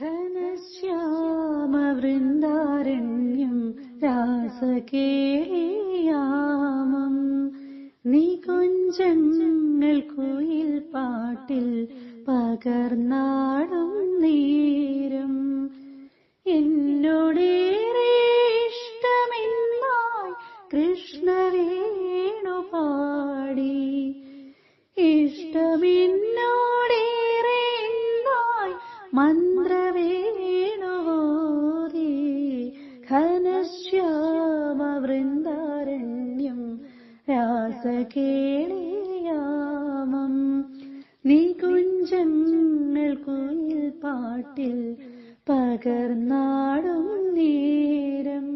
ഘനശ്യാമവൃന്ദാരണ്യം രാസകേയാമം. നികുഞ്ചങ്ങൾ കുയിൽ പാട്ടിൽ പകർന്നാടും നേരം. എന്നോടേറെ ഇഷ്ടമെന്നായി കൃഷ്ണവേണു പാടി. ഇഷ്ടമെന്നോടേറെ എന്നായി മന്ത്രവേണുവോതി രാസകേളിയാമം നികുഞ്ചങ്ങൾ കുയിൽ പാട്ടിൽ പകർന്നാടും നേരം.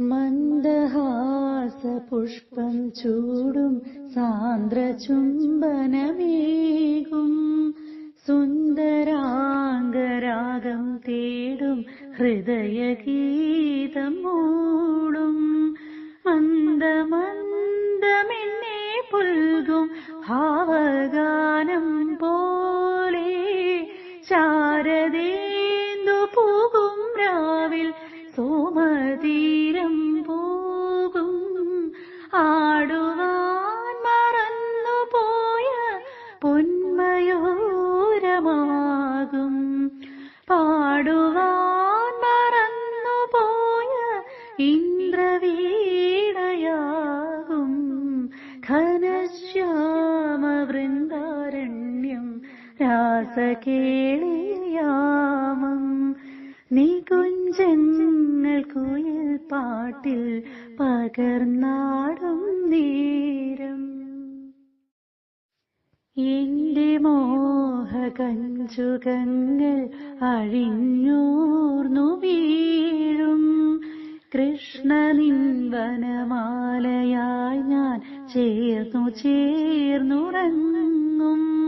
മന്ദഹാസപുഷ്പം ചൂടും സാന്ദ്ര ചുംബനമേകും സുന്ദരാംഗരാഗം തേടും ഹൃദയഗീതം മൂടും. രാവിൽ പോകും. ആടുവാൻ മറന്നുപോയ പൊന്മയൂരമാകും. പാടുവാൻ മറന്നുപോയ ഇന്ദ്രവീണയാകും രാസകേളിയാമം നികുഞ്ചങ്ങൾ കുയിൽ പാട്ടിൽ പകർന്നാടും നേരം. എന്റെ മോഹകഞ്ചുകങ്ങൾ അഴിഞ്ഞൂർന്നു വീഴും. കൃഷ്ണനിൻ വനമാലയായി ഞാൻ ചേർന്നു ചേർന്നുറങ്ങും.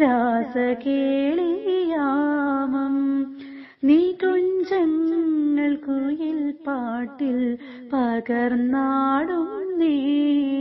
രാസകേളിയാമം. നികുഞ്ചങ്ങൾ കുയിൽ പാട്ടിൽ പകർന്നാടും നേരം